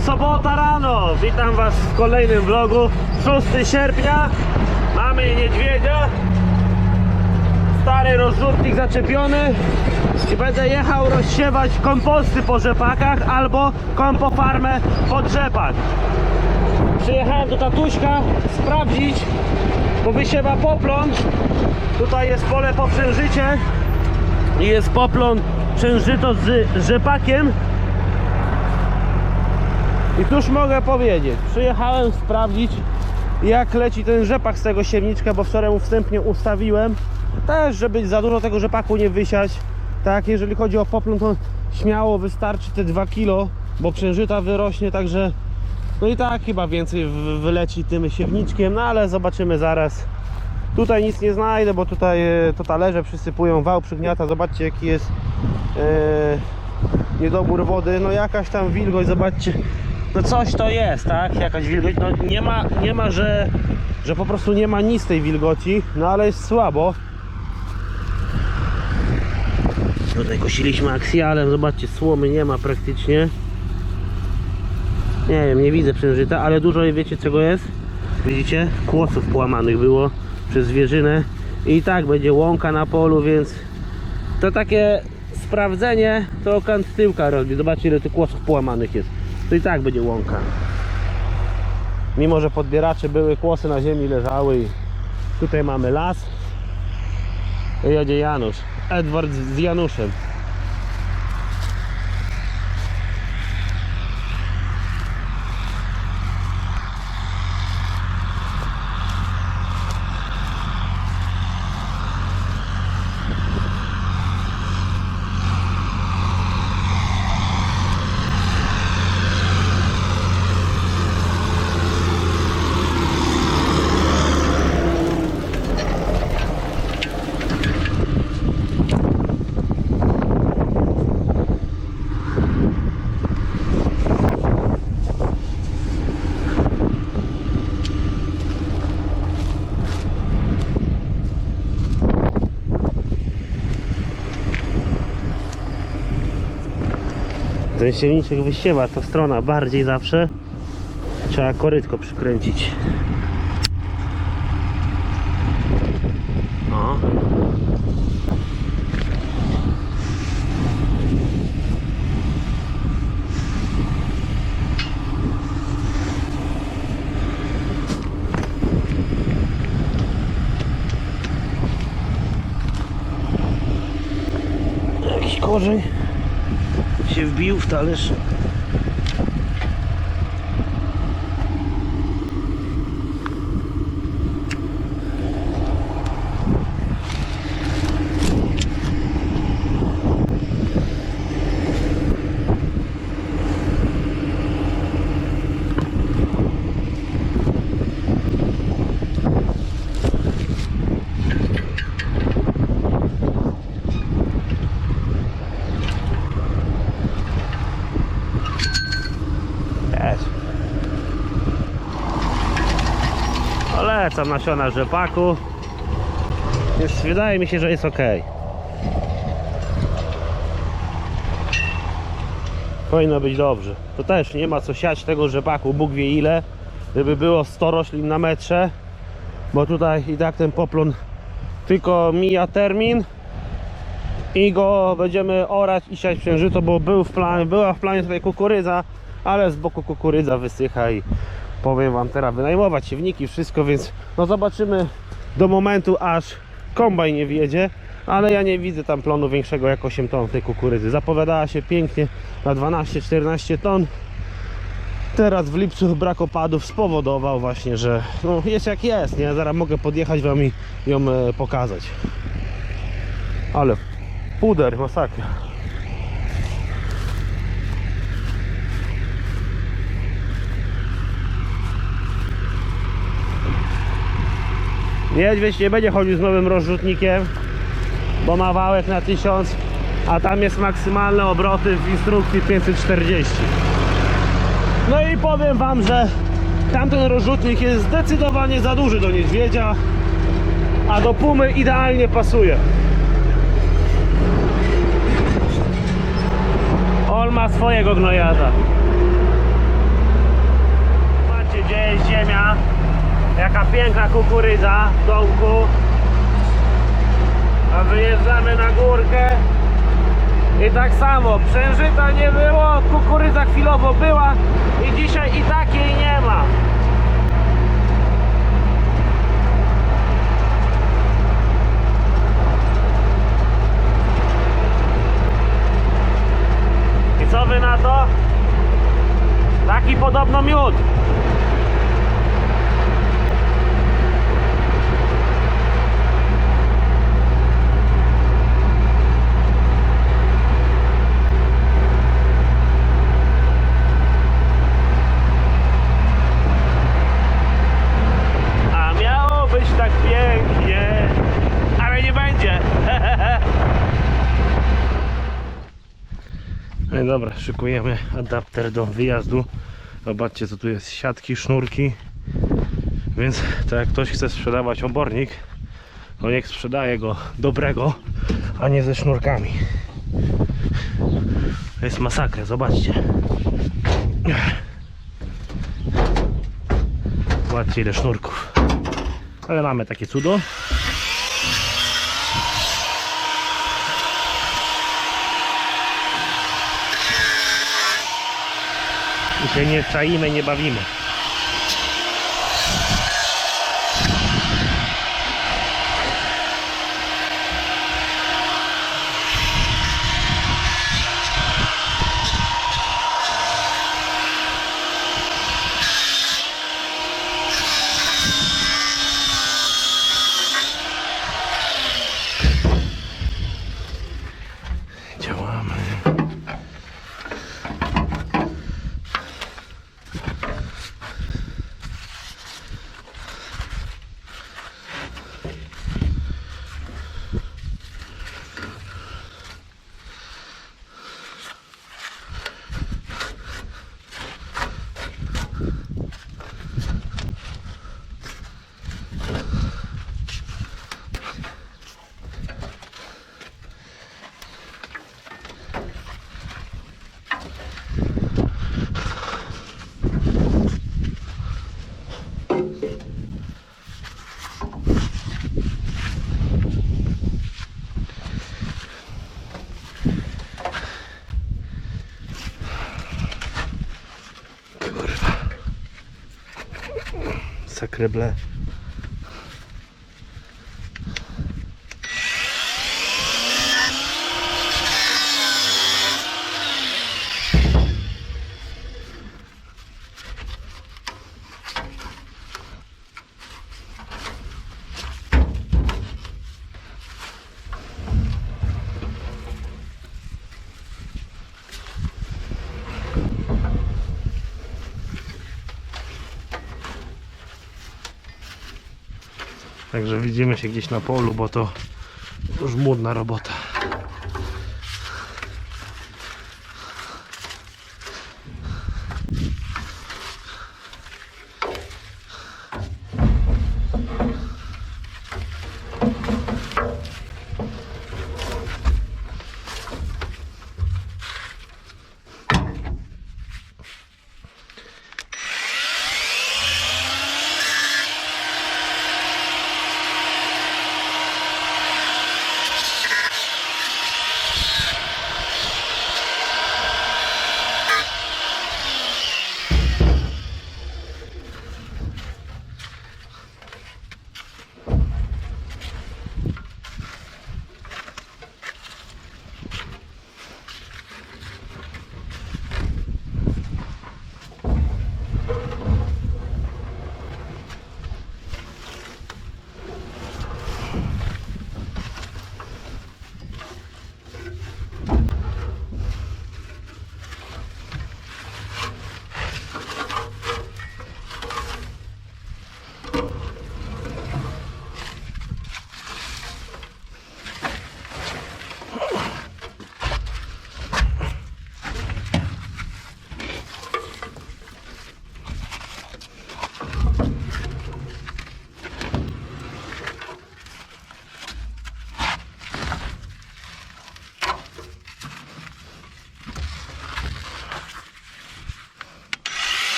sobota rano. Witam Was w kolejnym vlogu. 6 sierpnia. Mamy niedźwiedzia. Stary rozrzutnik zaczepiony. I będę jechał rozsiewać komposty po rzepakach albo kompofarmę po rzepak. Przyjechałem do tatuśka sprawdzić, bo wysiewa poplon. Tutaj jest pole po przężycie i jest poplon przężyto z rzepakiem. I tuż mogę powiedzieć, przyjechałem sprawdzić jak leci ten rzepak z tego siewniczka, bo wczoraj mu wstępnie ustawiłem. Też, żeby za dużo tego rzepaku nie wysiać. Tak, jeżeli chodzi o poplon, to śmiało wystarczy te 2 kg, bo przężyta wyrośnie, także no i tak chyba więcej wyleci tym siewniczkiem, no ale zobaczymy zaraz. Tutaj nic nie znajdę, bo tutaj e, to talerze przysypują, wał przygniata, zobaczcie jaki jest e, niedobór wody, no jakaś tam wilgoć, zobaczcie, no coś to jest, tak, jakaś wilgoć, no nie ma, nie ma, że, że po prostu nie ma nic tej wilgoci, no ale jest słabo. Tutaj kosiliśmy aksjalem, zobaczcie, słomy nie ma praktycznie. Nie wiem, nie widzę przężyta, ale dużo wiecie czego jest? Widzicie? Kłosów połamanych było przez zwierzynę i tak będzie łąka na polu, więc to takie sprawdzenie to kant tyłka robi. Zobaczcie ile tych kłosów połamanych jest. To i tak będzie łąka. Mimo, że podbieracze były, kłosy na ziemi leżały i tutaj mamy las. Jedzie Janusz. Edward z Januszem. Ten silniczek wysiewa, to strona bardziej zawsze. Trzeba korytko przykręcić. O. Jakiś korzeń się wbił w talerz. Jest. Nasiona rzepaku. Więc wydaje mi się, że jest ok. Powinno być dobrze. To też nie ma co siać tego rzepaku, Bóg wie ile. Gdyby było 100 roślin na metrze. Bo tutaj i tak ten poplon tylko mija termin. I go będziemy orać i siać przężyto, bo był w planie, była w planie tutaj kukurydza, ale z boku kukurydza wysycha i powiem wam teraz wynajmować siewniki, wszystko, więc no zobaczymy do momentu aż kombajn nie wjedzie, ale ja nie widzę tam plonu większego jak 8 ton tej kukurydzy. Zapowiadała się pięknie na 12-14 ton. Teraz w lipcu brak opadów spowodował właśnie, że no jest jak jest, nie? Zaraz mogę podjechać wam i ją e, pokazać. Ale puder, masakra. Niedźwiedź nie będzie chodził z nowym rozrzutnikiem, bo ma wałek na 1000, a tam jest maksymalne obroty w instrukcji 540. No i powiem wam, że tamten rozrzutnik jest zdecydowanie za duży do niedźwiedzia, a do pumy idealnie pasuje. On ma swojego gnojada. Gdzie jest ziemia. Jaka piękna kukurydza w dołku. A wyjeżdżamy na górkę. I tak samo, przężyta nie było, kukurydza chwilowo była i dzisiaj i tak jej nie ma. I co wy na to? Taki podobno miód. A miało być tak pięknie, ale nie będzie. No dobra, szykujemy adapter do wyjazdu. Zobaczcie co tu jest, siatki, sznurki. Więc to jak ktoś chce sprzedawać obornik, to niech sprzedaje go dobrego, a nie ze sznurkami. To jest masakra, zobaczcie. Zobaczcie ile sznurków. Ale mamy takie cudo. Się nie czaimy, nie bawimy. Sakreble. Także widzimy się gdzieś na polu, bo to już młodna robota.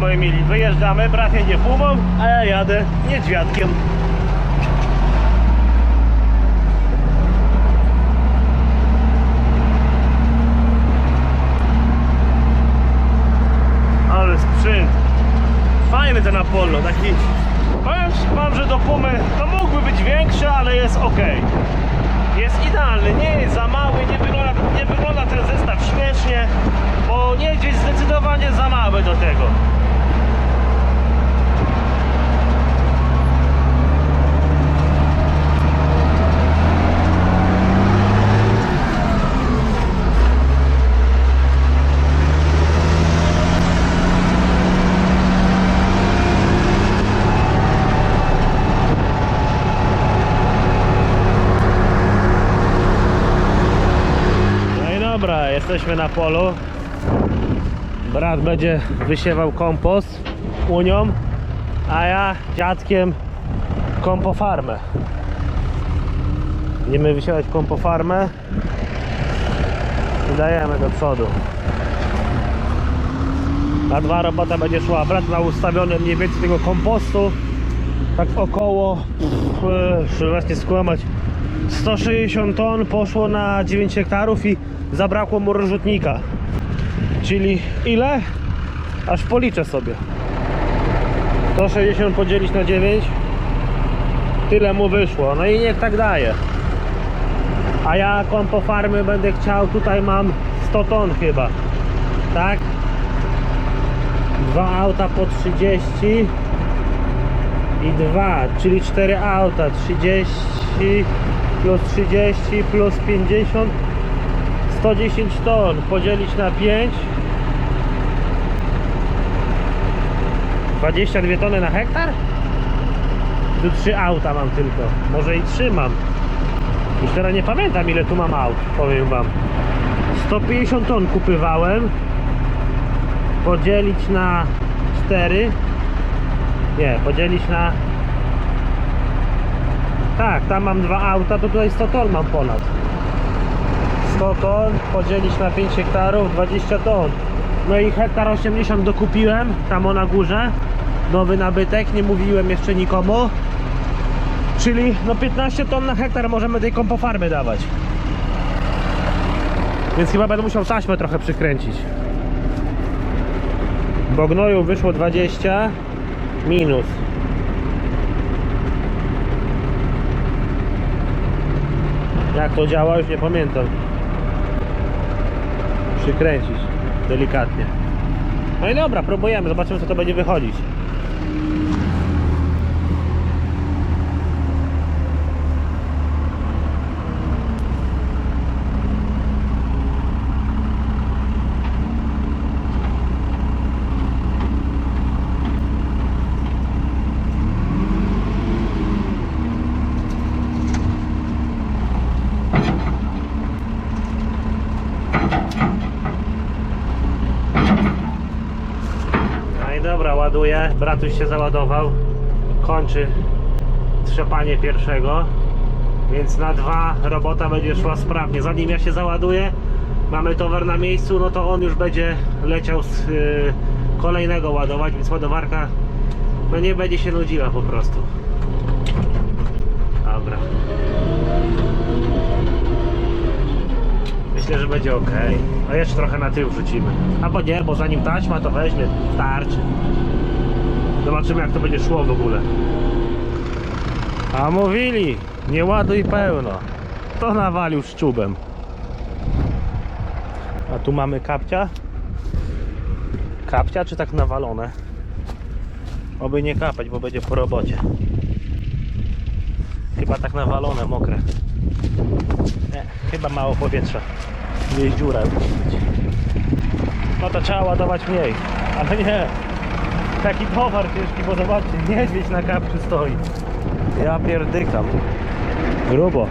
Moi mili, wyjeżdżamy, brat jedzie pumą, a ja jadę niedźwiadkiem. Ale sprzęt. Fajny ten Apollo, taki... Powiem wam, że do pumy to mógłby być większy, ale jest ok. Jest idealny, nie jest za mały, nie wygląda, nie wygląda ten zestaw śmiesznie, bo niedźwiedź zdecydowanie za mały do tego. No i dobra, jesteśmy na polu. Brat będzie wysiewał kompost unią, a ja dziadkiem kompofarmę. Będziemy wysiewać kompofarmę i dajemy do przodu. Na dwa robota będzie szła. Brat ma ustawione mniej więcej tego kompostu tak około żeby właśnie skłamać 160 ton poszło na 9 hektarów i zabrakło mu rozrzutnika. Czyli ile? Aż policzę sobie. 160 podzielić na 9 tyle mu wyszło. No i niech tak daje. A ja kompo farmy będę chciał, tutaj mam 100 ton chyba. Tak? Dwa auta po 30 i 2, czyli 4 auta, 30 plus 30 plus 50 110 ton podzielić na 5 22 tony na hektar? Tu 3 auta mam tylko, może i 3 mam. Już teraz nie pamiętam ile tu mam aut, powiem wam. 150 ton kupywałem. Podzielić na 4 nie, podzielić na tak, tam mam dwa auta, to tutaj 100 ton mam ponad 100 ton podzielić na 5 hektarów 20 ton. No i hektar 80 dokupiłem tam na górze. Nowy nabytek, nie mówiłem jeszcze nikomu. Czyli no 15 ton na hektar możemy tej kompofarmy dawać. Więc chyba będę musiał taśmę trochę przykręcić. Bo gnoju wyszło 20 minus. Jak to działa już nie pamiętam przykręcić delikatnie. No i dobra, próbujemy, zobaczymy co to będzie wychodzić No i dobra, Bratuś się załadował. Kończy trzepanie pierwszego. Więc na dwa robota będzie szła sprawnie. Zanim ja się załaduję, mamy towar na miejscu, no to on już będzie leciał z y, kolejnego ładować, więc ładowarka no nie będzie się nudziła po prostu. Dobra. Myślę, że będzie ok. A jeszcze trochę na tył wrzucimy. Albo nie, bo zanim taśma to weźmie, starczy. Zobaczymy jak to będzie szło w ogóle. A mówili, nie ładuj pełno. To nawalił szczubem. A tu mamy kapcia. Kapcia czy tak nawalone? Oby nie kapać, bo będzie po robocie. Chyba tak nawalone, mokre. Nie, chyba mało powietrza. Gdzieś dziura. No to trzeba ładować mniej. Ale nie. Taki towar ciężki, bo zobaczcie, niedźwiedź na kapciu stoi. Ja pierdykam. Grubo.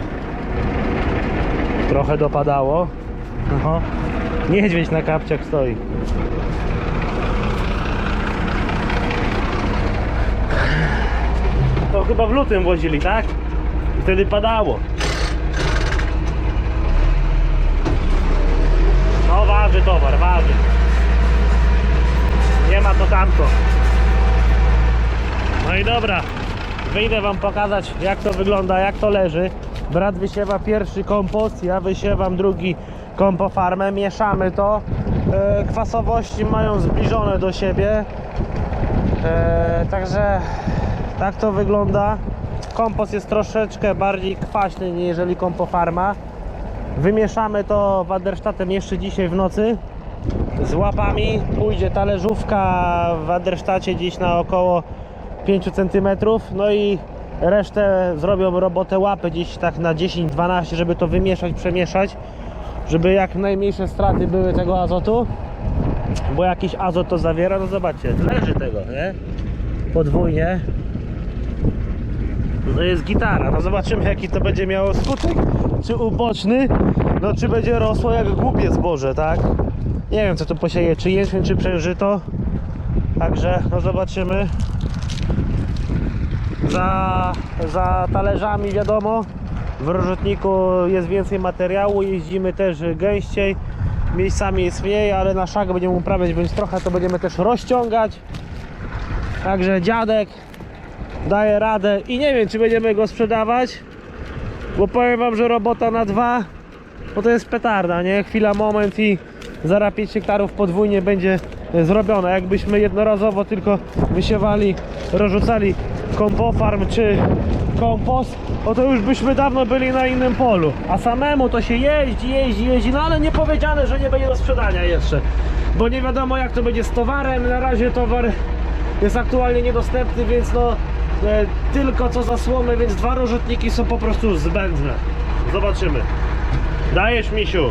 Trochę dopadało. No. Niedźwiedź na kapciach stoi. To chyba w lutym wozili, tak? I wtedy padało. No waży towar, waży. Nie ma to tamto. No i dobra, wyjdę wam pokazać jak to wygląda, jak to leży. Brat wysiewa pierwszy kompost, ja wysiewam drugi kompofarmę, mieszamy to. E, kwasowości mają zbliżone do siebie. E, także tak to wygląda. Kompost jest troszeczkę bardziej kwaśny niżeli kompofarma. Wymieszamy to Wadersztatem jeszcze dzisiaj w nocy z łapami. Pójdzie talerzówka w Wadersztacie gdzieś na około 5 cm. No i resztę zrobią robotę łapy gdzieś tak na 10-12, żeby to wymieszać, przemieszać, żeby jak najmniejsze straty były tego azotu. Bo jakiś azot to zawiera, no zobaczcie, leży tego, nie? Podwójnie. To jest gitara, no zobaczymy jaki to będzie miało skutek. Czy uboczny, no czy będzie rosło jak głupie zboże, tak? Nie wiem co tu posieje, czy jęczmień, czy przężyto. Także no zobaczymy. Za, za talerzami wiadomo, w rożotniku jest więcej materiału, jeździmy też gęściej. Miejscami jest mniej, ale na szag będziemy uprawiać, więc trochę to będziemy też rozciągać. Także dziadek daje radę i nie wiem czy będziemy go sprzedawać, bo powiem wam, że robota na dwa no to jest petarda, nie? Chwila, moment i zaraz 5 hektarów podwójnie będzie zrobione. Jakbyśmy jednorazowo tylko wysiewali, rozrzucali kompofarm czy kompost, no to już byśmy dawno byli na innym polu. A samemu to się jeździ, jeździ, jeździ, no ale nie powiedziane, że nie będzie do sprzedania jeszcze. Bo nie wiadomo jak to będzie z towarem. Na razie towar jest aktualnie niedostępny, więc no e, tylko co za słomy, więc dwa rozrzutniki są po prostu zbędne. Zobaczymy. Dajesz, misiu.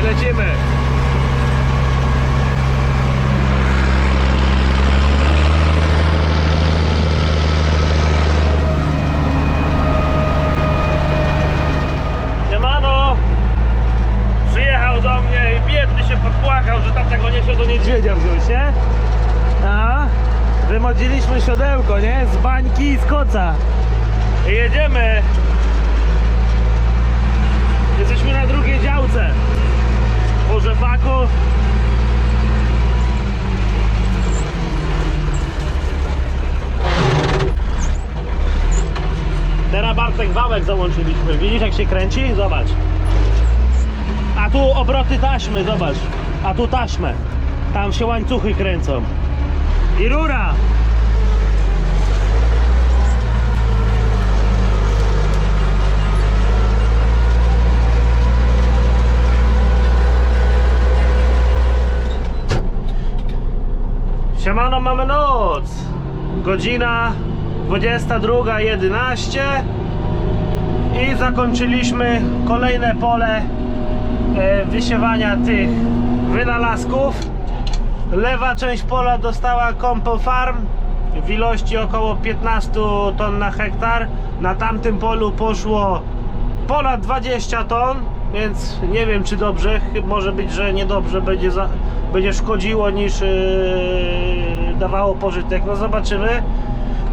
I Lecimy. Siemano! Przyjechał do mnie i biedny się popłakał, że tata go nie chciał do niedźwiedzia wziąć, nie? A? Wymodziliśmy siodełko, nie? Z bańki i z koca. I jedziemy. Jesteśmy na drugiej działce. Po rzepaku. Teraz Bartek wałek załączyliśmy. Widzisz jak się kręci? Zobacz. A tu obroty taśmy, zobacz. A tu taśmę. Tam się łańcuchy kręcą. I rura! Siemano, mamy noc! Godzina 22.11 i zakończyliśmy kolejne pole e, wysiewania tych wynalazków. Lewa część pola dostała Compo Farm w ilości około 15 ton na hektar. Na tamtym polu poszło ponad 20 ton, więc nie wiem czy dobrze. Może być, że niedobrze będzie, za, będzie szkodziło niż yy, dawało pożytek. No zobaczymy.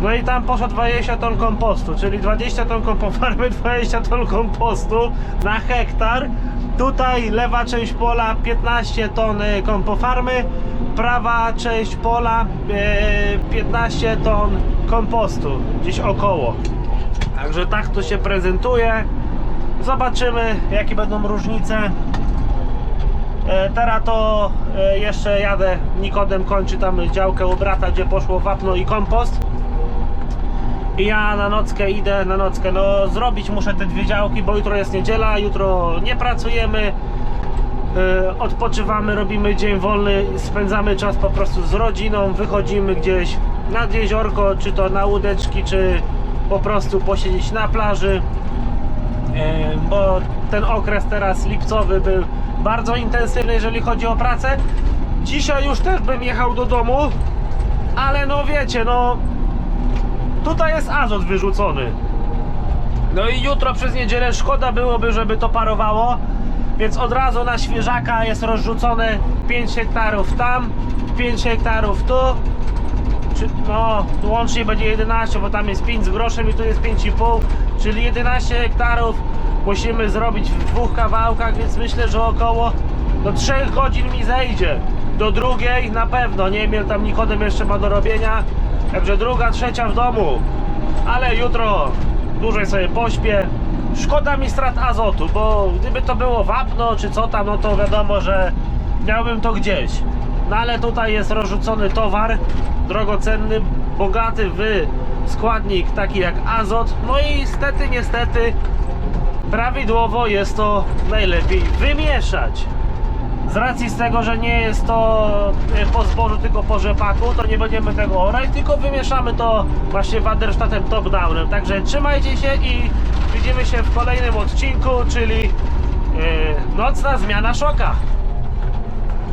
No i tam poszło 20 ton kompostu, czyli 20 ton kompofarmy, 20 ton kompostu na hektar. Tutaj lewa część pola 15 ton y, kompofarmy, prawa część pola e, 15 ton kompostu, gdzieś około. Także tak to się prezentuje. Zobaczymy jakie będą różnice. E, Teraz to e, jeszcze jadę, Nikodem kończy tam działkę u brata, gdzie poszło wapno i kompost. I ja na nockę idę, na nockę, no zrobić muszę te dwie działki, bo jutro jest niedziela, jutro nie pracujemy, yy, odpoczywamy, robimy dzień wolny, spędzamy czas po prostu z rodziną, wychodzimy gdzieś nad jeziorko, czy to na łódeczki, czy po prostu posiedzieć na plaży, bo ten okres teraz lipcowy był bardzo intensywny, jeżeli chodzi o pracę. Dzisiaj już też bym jechał do domu, ale no wiecie, no tutaj jest azot wyrzucony. No i jutro przez niedzielę szkoda byłoby, żeby to parowało, więc od razu na świeżaka jest rozrzucone 5 hektarów tam, 5 hektarów tu. No, łącznie będzie 11, bo tam jest 5 z groszem i tu jest 5,5, czyli 11 hektarów musimy zrobić w dwóch kawałkach, więc myślę, że około do 3 godzin mi zejdzie. Do drugiej na pewno, nie wiem tam Nikodem jeszcze ma do robienia, także druga, trzecia w domu. Ale jutro dłużej sobie pośpię. Szkoda mi strat azotu, bo gdyby to było wapno czy co tam, no to wiadomo, że miałbym to gdzieś. No ale tutaj jest rozrzucony towar, drogocenny, bogaty w składnik taki jak azot. No i niestety, niestety, prawidłowo jest to najlepiej wymieszać. Z racji z tego, że nie jest to e, po zbożu, tylko po rzepaku, to nie będziemy tego orać, tylko wymieszamy to właśnie Waderstadtem top-downem. Także trzymajcie się i widzimy się w kolejnym odcinku, czyli e, nocna zmiana szoka.